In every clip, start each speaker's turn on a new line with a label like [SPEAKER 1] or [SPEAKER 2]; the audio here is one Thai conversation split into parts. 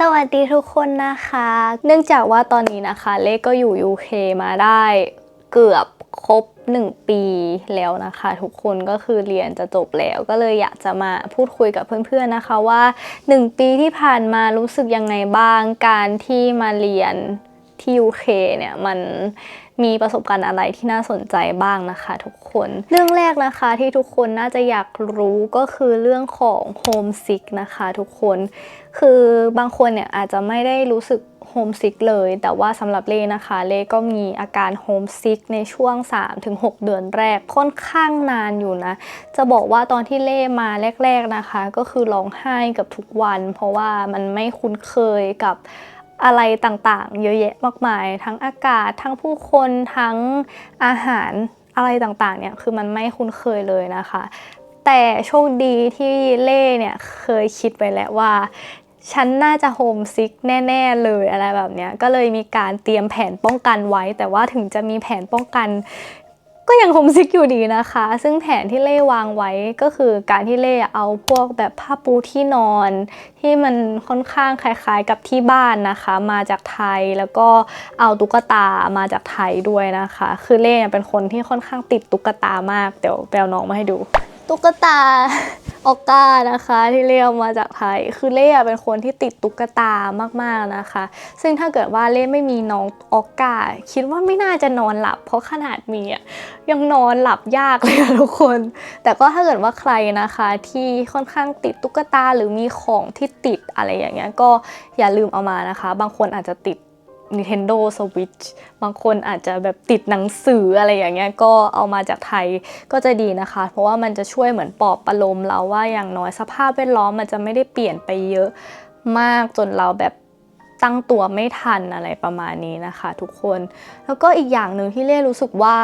[SPEAKER 1] สวัสดีทุกคนนะคะ เนื่องจากว่าตอนนี้นะคะ เลขก็อยู่ UK มาได้เกือบครบ 1 ปีแล้วนะคะ ทุกคนก็คือเรียนจะจบแล้ว ก็เลยอยากจะมาพูดคุยกับเพื่อนๆนะคะว่า 1 ปีที่ผ่านมารู้สึกยังไงบ้างการที่มาเรียนที่ UK เนี่ยมัน มีประสบการณ์อะไรที่น่าสนใจบ้างนะคะ ทุกคน เรื่องแรกนะคะที่ทุกคนน่าจะอยากรู้ก็คือเรื่องของ homesick นะคะทุกคน คือบางคนเนี่ยอาจจะไม่ได้รู้สึกโฮมซิกเลย แต่ว่าสำหรับเล่นะคะ เล่ก็มีอาการโฮมซิกในช่วง 3-6 เดือนแรกค่อนข้างนานอยู่นะ จะบอกว่าตอนที่เล่มาแรก ๆนะคะ ก็คือร้องไห้กับทุกวัน เพราะว่ามันไม่คุ้นเคยกับ อะไรต่างๆ เยอะแยะมากมาย ทั้งอากาศ ทั้งผู้คนทั้งอาหารอะไรต่างๆเนี่ยคือมันไม่คุ้นเคยเลยนะคะ แต่โชคดีที่เล่เนี่ยเคยคิดไปแล้วว่าฉันน่าจะโฮมซิกแน่ ๆ เลยอะไรแบบเนี้ยก็เลยมีการเตรียมแผนป้องกันไว้ แต่ว่าถึงจะมีแผนป้องกัน ก็ยังโฮมซิกอยู่ดีนะคะ ซึ่งแผนที่เล่วางไว้ก็คือการที่เล่เอาพวกแบบผ้าปูที่นอน ที่มันค่อนข้างคล้ายๆกับที่บ้านนะคะ มาจากไทยแล้วก็เอาตุ๊กตามาจากไทยด้วยนะคะ คือเล่เนี่ยเป็นคนที่ค่อนข้างติดตุ๊กตามาก เดี๋ยวแปลน้องมาให้ดู ตุ๊กตา ออก้านะคะที่เล่เอามาจากไทย คือเล่เป็นคนที่ติดตุ๊กตามากๆนะคะ ซึ่งถ้าเกิดว่าเล่ไม่มีน้องออก้าคิดว่าไม่น่าจะนอนหลับ เพราะขนาดมีอะยังนอนหลับยากเลยอะทุกคน แต่ก็ถ้าเกิดว่าใครนะคะที่ค่อนข้างติดตุ๊กตาหรือมีของที่ติดอะไรอย่างเงี้ยก็อย่าลืมเอามานะคะ บางคนอาจจะติด Nintendo Switch บางคนอาจจะแบบติดหนังสืออะไรอย่างเงี้ยก็เอามาจากไทยก็จะดีนะคะ เพราะว่ามันจะช่วยเหมือนปลอบประโลมเราว่าอย่างน้อยสภาพแวดล้อมมันจะไม่ได้เปลี่ยนไปเยอะมากจนเราแบบ ตั้งตัวไม่ทันอะไรประมาณนี้นะคะทุกคน แล้วก็อีกอย่างหนึ่งที่เล่รู้สึกว่า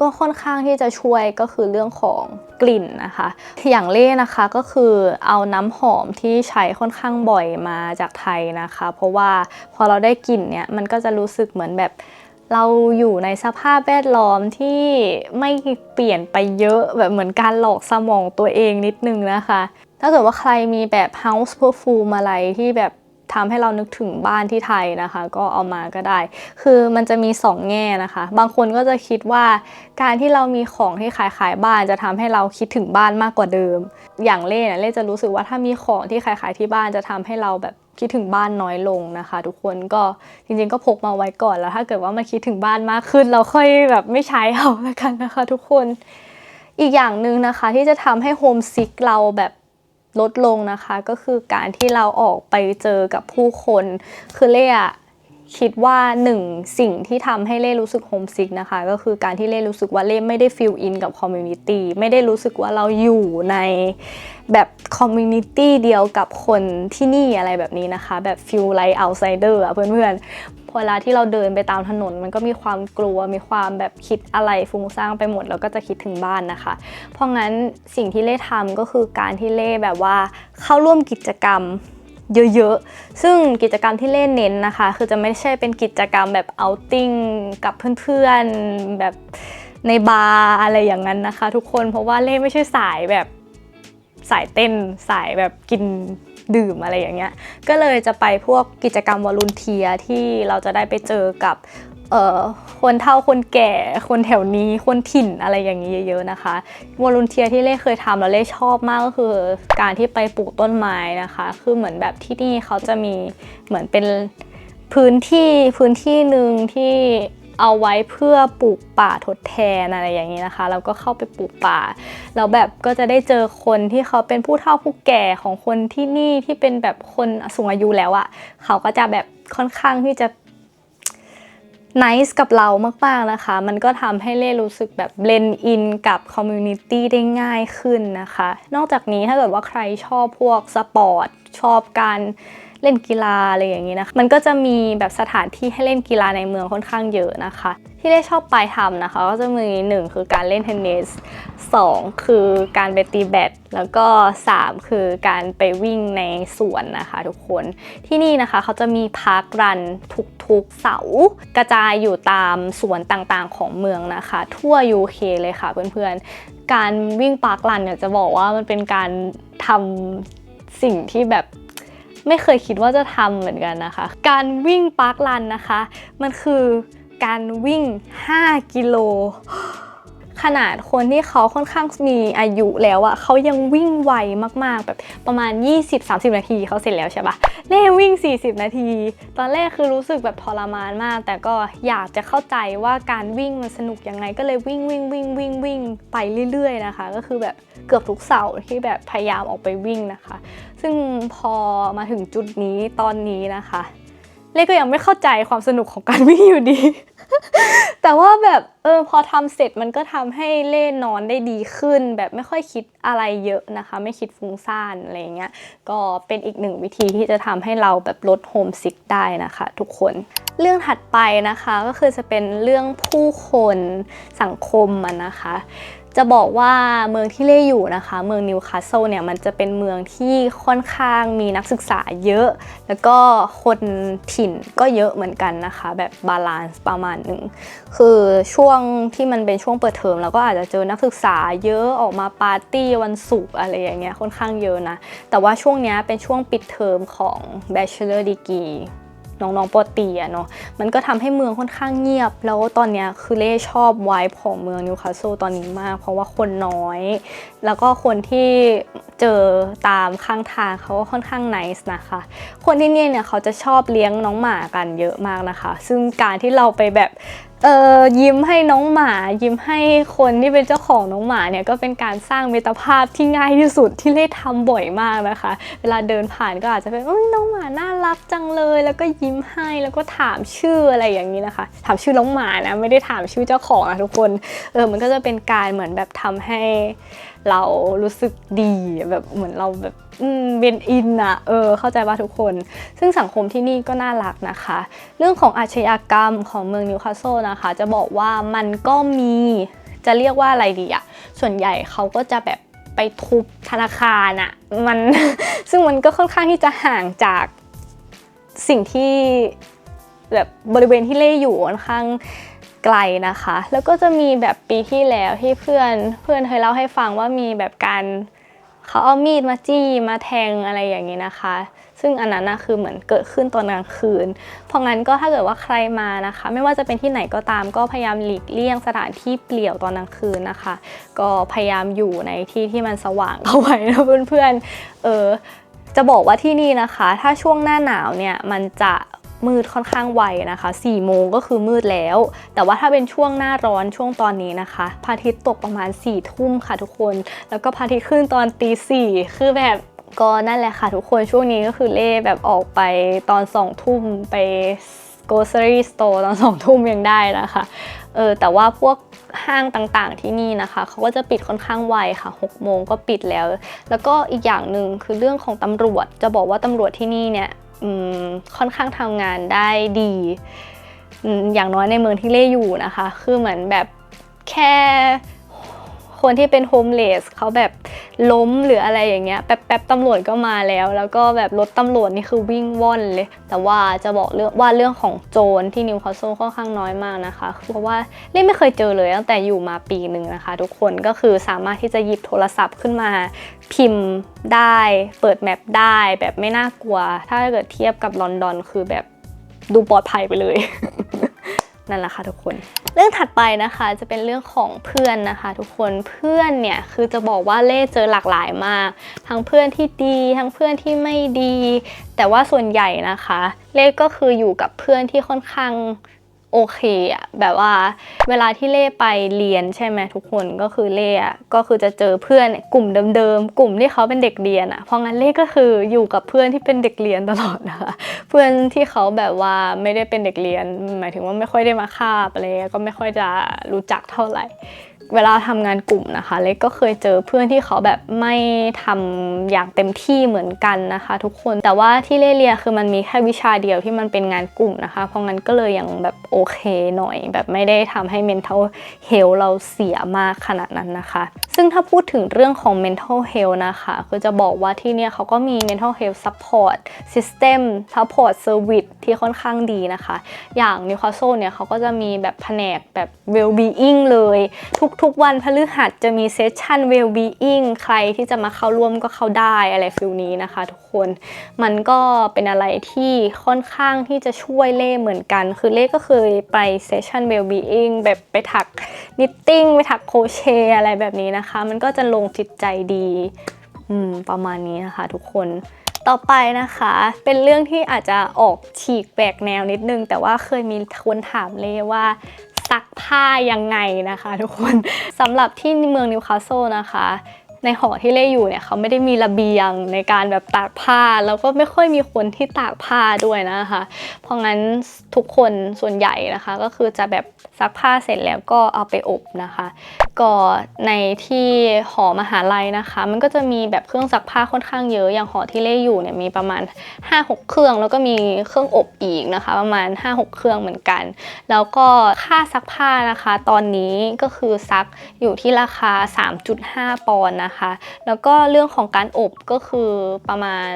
[SPEAKER 1] ก็ค่อนข้างที่จะช่วยก็คือเรื่องของกลิ่นนะคะ อย่างเล่นะคะก็คือเอาน้ำหอมที่ใช้ค่อนข้างบ่อยมาจากไทยนะคะ เพราะว่าพอเราได้กลิ่นเนี่ยมันก็จะรู้สึกเหมือนแบบเราอยู่ในสภาพแวดล้อมที่ไม่เปลี่ยนไปเยอะแบบเหมือนการหลอกสมองตัวเองนิดนึงนะคะ ถ้าเกิดว่าใครมีแบบ house perfume อะไรที่แบบ ทำให้เรานึกถึงบ้านที่ไทยนะคะ ก็เอามาก็ได้ คือมันจะมีสองแง่นะคะ บางคนก็จะคิดว่าการที่เรามีของที่ขายขายบ้านจะทำให้เราคิดถึงบ้านมากกว่าเดิม อย่างเล่เนี่ยเล่จะรู้สึกว่าถ้ามีของที่ขายขายที่บ้านจะทำให้เราแบบคิดถึงบ้านน้อยลงนะคะ ทุกคนก็จริงๆก็พกมาไว้ก่อนแล้ว ถ้าเกิดว่ามันคิดถึงบ้านมากขึ้น เราค่อยแบบไม่ใช้เอาแล้วกันนะคะ ทุกคนอีกอย่างหนึ่งนะคะที่จะทำให้โฮมซิกเราแบบ ลดลงนะคะ ก็คือการที่เราออกไปเจอกับผู้คน คือเล่อะ คิดว่าหนึ่งสิ่งที่ทำให้เล่รู้สึกโฮมซิกนะคะ ก็คือการที่เล่รู้สึกว่าเล่ไม่ได้ฟิลอินกับคอมมูนิตี้ไม่ได้รู้สึกว่าเราอยู่ในแบบคอมมูนิตี้เดียวกับคนที่นี่อะไรแบบนี้นะคะ แบบฟิลไลท์เอาไซเดอร์อะเพื่อนๆพอเวลาที่เราเดินไปตามถนน มันก็มีความกลัวมีความแบบคิดอะไรฟุ้งซ่านไปหมด แล้วก็จะคิดถึงบ้านนะคะ เพราะงั้นสิ่งที่เล่ทำก็คือการที่เล่แบบว่าเข้าร่วมกิจกรรม เยอะๆ ซึ่งกิจกรรมที่เล่นเน้นนะคะ คือจะไม่ใช่เป็นกิจกรรมแบบเอาติ้งกับเพื่อนๆแบบในบาร์อะไรอย่างนั้นนะคะ ทุกคนเพราะว่าเล่ไม่ใช่สายแบบสายเต้นสายแบบกินดื่มอะไรอย่างเงี้ย ก็เลยจะไปพวกกิจกรรมวอลุนเทียที่เราจะได้ไปเจอกับ เอ่อคนเฒ่าคนแก่คนแถวนี้คนถิ่นอะไรอย่างนี้เยอะๆนะคะวอลุนเทียที่เล่เคยทำแล้วเล่ชอบมากก็คือ การที่ไปปลูกต้นไม้นะคะ คือเหมือนแบบที่นี่เขาจะมีเหมือนเป็นพื้นที่พื้นที่หนึ่งที่เอาไว้เพื่อปลูกป่าทดแทนอะไรอย่างนี้นะคะแล้วก็เข้าไปปลูกป่าแล้วแบบก็จะได้เจอคนที่เขาเป็นผู้เฒ่าผู้แก่ของคนที่นี่ที่เป็นแบบคนสูงอายุแล้วอะ่ะเขาก็จะแบบค่อนข้างที่จะ ไนิสกับเรามากๆนะคะ มันก็ทำให้เล่รู้สึกแบบเบลนอินกับคอมมูนิตี้ได้ง่ายขึ้นนะคะ นอกจากนี้ถ้าเกิดว่าใครชอบพวกสปอร์ต ชอบการ เล่นกีฬาอะไรอย่างนี้นะคะมันก็จะมีแบบสถานที่ให้เล่นกีฬาในเมืองค่อนข้างเยอะนะคะ ที่ได้ชอบไปทำนะคะ ก็จะมีหนึ่งคือการเล่นเทนนิสสองคือการไปตีแบดแล้วก็สามคือการไปวิ่งในสวนนะคะ ทุกคนที่นี่นะคะเขาจะมีพาร์ครันทุกๆเสาร์กระจายอยู่ตามสวนต่างๆของเมืองนะคะ ทั่ว UK เลยค่ะเพื่อนๆ การวิ่งพาร์ครันเนี่ยจะบอกว่ามันเป็นการทำสิ่งที่แบบ ไม่เคยคิดว่าจะทำเหมือนกันนะคะ การวิ่งปาร์ครันนะคะ มันคือการวิ่ง 5 กิโล ขนาดคนที่เขาค่อนข้างมีอายุแล้วอะเขายังวิ่งไวมากๆ แบบประมาณ 20-30 นาทีเขาเสร็จแล้วใช่ปะเล่วิ่ง 40 นาที ตอนแรกคือรู้สึกแบบทรมานมาก แต่ก็อยากจะเข้าใจว่าการวิ่งมันสนุกยังไง ก็เลยวิ่งวิ่งวิ่งวิ่งวิ่งไปเรื่อยๆนะคะ ก็คือแบบ เกือบทุกเสาร์ที่แบบพยายามออกไปวิ่งนะคะ ซึ่งพอมาถึงจุดนี้ตอนนี้นะคะ เล่ก็ยังไม่เข้าใจความสนุกของการวิ่งอยู่ดี แต่ว่าแบบเออพอทำเสร็จมันก็ทำให้เล่นอนได้ดีขึ้น แบบไม่ค่อยคิดอะไรเยอะนะคะ ไม่คิดฟุ้งซ่านอะไรเงี้ยก็เป็นอีกหนึ่งวิธีที่จะทำให้เราแบบลดโฮมซิกได้นะคะทุกคนเรื่องถัดไปนะคะก็คือจะเป็นเรื่องผู้คนสังคมมันนะคะ จะบอกว่าเมืองที่เล่อยู่นะคะ เมืองนิวคาสเซิลเนี่ยมันจะเป็นเมืองที่ค่อนข้างมีนักศึกษาเยอะ แล้วก็คนถิ่นก็เยอะเหมือนกันนะคะ แบบบาลานซ์ประมาณหนึ่งคือช่วงที่มันเป็นช่วงเปิดเทอมเราก็อาจจะเจอนักศึกษาเยอะออกมาปาร์ตี้วันศุกร์อะไรอย่างเงี้ยค่อนข้างเยอะนะ แต่ว่าช่วงนี้เป็นช่วงปิดเทอมของ Bachelor Degree น้องๆปอตีอะเนาะมันก็ทำให้เมืองค่อนข้างเงียบ แล้วตอนเนี้ยคือเล่ชอบไวท์ของเมืองนิวคาสเซิลตอนนี้มาก เพราะว่าคนน้อย แล้วก็คนที่เจอตามข้างทางเขาก็ค่อนข้างไนส์นะคะ คนที่นี่เนี่ยเขาจะชอบเลี้ยงน้องหมากันเยอะมากนะคะ ซึ่งการที่เราไปแบบ เออยิ้มให้น้องหมา ยิ้มให้คนที่เป็นเจ้าของน้องหมาเนี่ยก็เป็นการสร้างมิตรภาพที่ง่ายที่สุดที่เล่ทำบ่อยมากนะคะ เวลาเดินผ่านก็อาจจะเป็นเอ้ยน้องหมาน่ารักจังเลย แล้วก็ยิ้มให้แล้วก็ถามชื่ออะไรอย่างนี้นะคะ ถามชื่อน้องหมานะไม่ได้ถามชื่อเจ้าของนะทุกคนเออมันก็จะเป็นการเหมือนแบบทำให้เรารู้สึกดีแบบเหมือนเราแบบอืมเวนอินอะเออเข้าใจว่าทุกคน ซึ่งสังคมที่นี่ก็น่ารักนะคะ เรื่องของอาชญากรรมของเมืองนิวคาสเซิลนะคะ จะบอกว่ามันก็มีจะเรียกว่าอะไรดีอะส่วนใหญ่เขาก็จะแบบไปทุบธนาคารอะมันซึ่งมันก็ค่อนข้างที่จะห่างจากสิ่งที่แบบบริเวณที่เล่อยู่ค่อนข้างไกลนะคะ แล้วก็จะมีแบบปีที่แล้วที่เพื่อนเพื่อนเคยเล่าให้ฟังว่ามีแบบการเขาเอามีดมาจี้มาแทงอะไรอย่างนี้นะคะ ซึ่งอันนั้นนะคือเหมือนเกิดขึ้นตอนกลางคืน เพราะงั้นก็ถ้าเกิดว่าใครมานะคะ ไม่ว่าจะเป็นที่ไหนก็ตามก็พยายามหลีกเลี่ยงสถานที่เปลี่ยวตอนกลางคืนนะคะ ก็พยายามอยู่ในที่ที่มันสว่างเอาไว้นะเพื่อนๆ เออจะบอกว่าที่นี่นะคะ ถ้าช่วงหน้าหนาวเนี่ยมันจะมืดค่อนข้างไวนะคะ4โมงก็คือมืดแล้ว แต่ว่าถ้าเป็นช่วงหน้าร้อนช่วงตอนนี้นะคะพระอาทิตย์ตกประมาณ4ี่ทุ่มค่ะทุกคน แล้วก็พระอาทิตย์ขึ้นตอนตีสี่คือแบบ ก็นั่นแหละค่ะทุกคนช่วงนี้ก็คือเล่แบบออกไปตอนสองทุ่มไป grocery store ตอนสองทุ่มยังได้นะคะเออแต่ว่าพวกห้างต่างๆที่นี่นะคะเขาก็จะปิดค่อนข้างไวค่ะ6โมงก็ปิดแล้ว แล้วก็อีกอย่างหนึ่งคือเรื่องของตำรวจ จะบอกว่าตำรวจที่นี่เนี่ยค่อนข้างทำงานได้ดี อย่างน้อยในเมืองที่เล่อยู่นะคะ คือเหมือนแบบแค่ คนที่เป็นโฮมเลสเขาแบบล้มหรืออะไรอย่างเงี้ยแป๊บๆตำรวจก็มาแล้ว แล้วก็แบบรถตำรวจนี่คือวิ่งว่อนเลย แต่ว่าจะบอกเรื่องว่าเรื่องของโจรที่นิวคาสเซิลค่อนข้างน้อยมากนะคะ เพราะว่าเล่นไม่เคยเจอเลยตั้งแต่อยู่มาปีหนึ่งนะคะ ทุกคนก็คือสามารถที่จะหยิบโทรศัพท์ขึ้นมาพิมพ์ได้ เปิดแมปได้แบบไม่น่ากลัว ถ้าเกิดเทียบกับลอนดอนคือแบบดูปลอดภัยไปเลย นั่นแหละค่ะทุกคน เรื่องถัดไปนะคะจะเป็นเรื่องของเพื่อนนะคะ ทุกคนเพื่อนเนี่ยคือจะบอกว่าเล่เจอหลากหลายมาก ทั้งเพื่อนที่ดี ทั้งเพื่อนที่ไม่ดี แต่ว่าส่วนใหญ่นะคะ เล่ก็คืออยู่กับเพื่อนที่ค่อนข้าง โอเคอะแบบว่าเวลาที่เล่ไปเรียนใช่ไหมทุกคนก็คือเล่อะก็คือจะเจอเพื่อนกลุ่มเดิมๆกลุ่มที่เขาเป็นเด็กเรียนอะเพราะงั้นเล่ก็คืออยู่กับเพื่อนที่เป็นเด็กเรียนตลอดนะคะเพื่อนที่เขาแบบว่าไม่ได้เป็นเด็กเรียน หมายถึงว่าไม่ค่อยได้มาคาบอะไรก็ไม่ค่อยจะรู้จักเท่าไหร่ เวลาทำงานกลุ่มนะคะ เล็กก็เคยเจอเพื่อนที่เขาแบบไม่ทำอย่างเต็มที่เหมือนกันนะคะ ทุกคนแต่ว่าที่เล่เรียคือมันมีแค่วิชาเดียวที่มันเป็นงานกลุ่มนะคะ เพราะงั้นก็เลยยังแบบโอเคหน่อย แบบไม่ได้ทำให้ mental health เราเสียมากขนาดนั้นนะคะ ซึ่งถ้าพูดถึงเรื่องของ mental health นะคะคือจะบอกว่าที่เนี่ยเขาก็มี mental health support system support service ที่ค่อนข้างดีนะคะ อย่าง Newcastle เนี่ยเขาก็จะมีแบบแผนกแบบ well being เลยทุกๆวันพฤหัสจะมีเซสชัน well-being ใครที่จะมาเข้าร่วมก็เข้าได้อะไรฟิลนี้นะคะ ทุกคนมันก็เป็นอะไรที่ค่อนข้างที่จะช่วยเล่เหมือนกัน คือเล่ก็เคยไปเซสชัน well-being แบบไปถักนิตติ้งไปถักโครเชอะไรแบบนี้นะคะ มันก็จะลงจิตใจดีประมาณนี้นะคะ ทุกคนต่อไปนะคะเป็นเรื่องที่อาจจะออกฉีกแปลกแนวนิดนึง แต่ว่าเคยมีคนถามเล่ว่า ซักผ้ายังไงนะคะทุกคนสำหรับที่เมืองนิวคาสเซิลนะคะ ในหอที่เล่อยู่เนี่ยเขาไม่ได้มีระเบียงในการแบบตากผ้า แล้วก็ไม่ค่อยมีคนที่ตากผ้าด้วยนะคะ เพราะงั้นทุกคนส่วนใหญ่นะคะ ก็คือจะแบบซักผ้าเสร็จแล้วก็เอาไปอบนะคะ ก็ในที่หอมหาลัยนะคะ มันก็จะมีแบบเครื่องซักผ้าค่อนข้างเยอะอย่างหอที่เล่อยู่เนี่ยมีประมาณ 5-6 เครื่อง แล้วก็มีเครื่องอบอีกนะคะ ประมาณ 5-6 เครื่องเหมือนกัน แล้วก็ค่าซักผ้านะคะ ตอนนี้ก็คือซักอยู่ที่ราคา 3.5 ปอนด์นะคะแล้วก็เรื่องของการอบก็คือประมาณ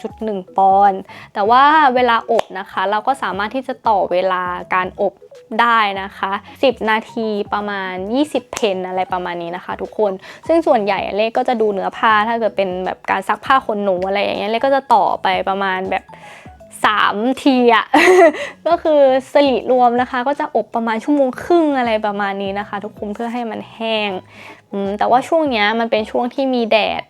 [SPEAKER 1] 2.1 ปอนด์แต่ว่าเวลาอบนะคะ เราก็สามารถที่จะต่อเวลาการอบได้นะคะ 10 นาทีประมาณ 20 เพนอะไรประมาณนี้นะคะ ทุกคน ซึ่งส่วนใหญ่เลขก็จะดูเนื้อผ้าถ้าเกิดเป็นแบบการซักผ้าขนหนูอะไรอย่างเงี้ยเลขก็จะต่อไปประมาณแบบ3ทีอะก็คือสลิรวมนะคะ ก็จะอบประมาณชั่วโมงครึ่งอะไรประมาณนี้นะคะ ทุกคนเพื่อให้มันแห้ง แต่ว่าช่วงเนี้ยมันเป็นช่วงที่มีแดด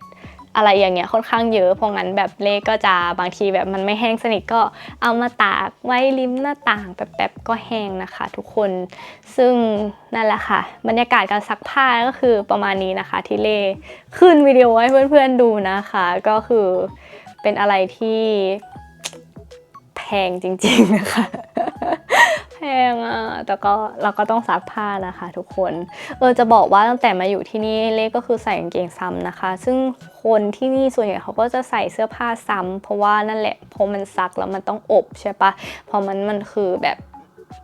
[SPEAKER 1] อะไรอย่างเงี้ยค่อนข้างเยอะเพราะงั้นแบบเลขก็จะบางทีแบบมันไม่แห้งสนิทก็เอามาตากไว้ริมหน้าต่างแป๊บๆก็แห้งนะคะ ทุกคนซึ่งนั่นแหละค่ะ บรรยากาศการซักผ้าก็คือประมาณนี้นะคะ ที่เลขึ้นวิดีโอให้เพื่อนๆดูนะคะ ก็คือเป็นอะไรที่แพงจริงๆนะคะ งอะแต่ก็เราก็ต้องซักผ้านะคะทุกคน เออจะบอกว่าตั้งแต่มาอยู่ที่นี่เล่ก็คือใส่กางเกงซ้ำนะคะ ซึ่งคนที่นี่ส่วนใหญ่เขาก็จะใส่เสื้อผ้าซ้ำเพราะว่านั่นแหละเพราะมันซักแล้วมันต้องอบใช่ปะเพราะมันมันคือแบบ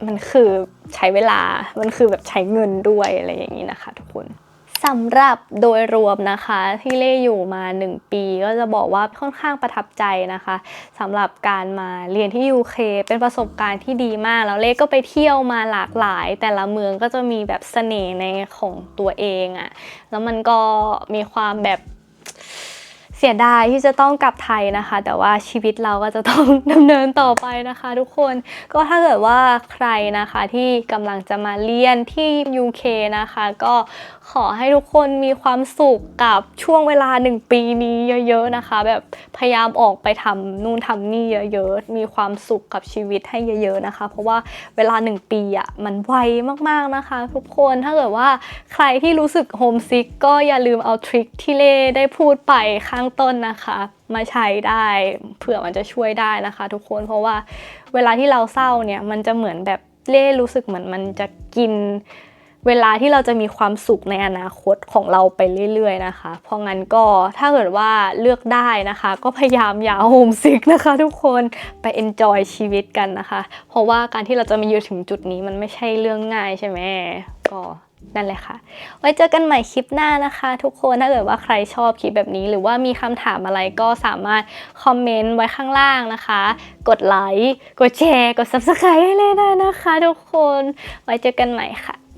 [SPEAKER 1] มันคือใช้เวลา มันคือแบบใช้เงินด้วยอะไรอย่างนี้นะคะทุกคน สำหรับโดยรวมนะคะที่เล่อยู่มา 1 ปีก็จะบอกว่าค่อนข้างประทับใจนะคะสำหรับการมาเรียนที่ UK เป็นประสบการณ์ที่ดีมากแล้วเล่ก็ไปเที่ยวมาหลากหลาย แต่ละเมืองก็จะมีแบบเสน่ห์ในของตัวเองอะ่ะแล้วมันก็มีความแบบ เสียดายที่จะต้องกลับไทยนะคะ แต่ว่าชีวิตเราก็จะต้องดำเนินต่อไปนะคะ ทุกคนก็ถ้าเกิดว่าใครนะคะที่กำลังจะมาเรียนที่ UK นะคะ ก็ขอให้ทุกคนมีความสุขกับช่วงเวลาหนึ่งปีนี้เยอะ ๆนะคะ แบบพยายามออกไปทำนู่นทำนี่เยอะๆมีความสุขกับชีวิตให้เยอะ ๆนะคะ เพราะว่าเวลาหนึ่งปีอะ่ะมันไวมากๆนะคะ ทุกคนถ้าเกิดว่าใครที่รู้สึกโฮมซิกก็อย่าลืมเอาทริคที่เล่ได้พูดไปข้างต้นนะคะ มาใช้ได้เผื่อมันจะช่วยได้นะคะ ทุกคนเพราะว่าเวลาที่เราเศร้าเนี่ยมันจะเหมือนแบบเล่รู้สึกเหมือนมันจะกินเวลาที่เราจะมีความสุขในอนาคตของเราไปเรื่อยๆนะคะ เพราะงั้นก็ถ้าเกิดว่าเลือกได้นะคะ ก็พยายามอย่าโฮมซิกนะคะทุกคนไป enjoy ชีวิตกันนะคะ เพราะว่าการที่เราจะมาอยู่ถึงจุดนี้มันไม่ใช่เรื่องง่ายใช่ไหมก็ นั่นแหละค่ะ ไว้เจอกันใหม่คลิปหน้านะคะ ทุกคนถ้าเกิดว่าใครชอบคลิปแบบนี้ หรือว่ามีคำถามอะไรก็สามารถคอมเมนต์ไว้ข้างล่างนะคะ กดไลค์ กดแชร์ กด subscribe ให้เลยได้นะคะ ทุกคน ไว้เจอกันใหม่ค่ะ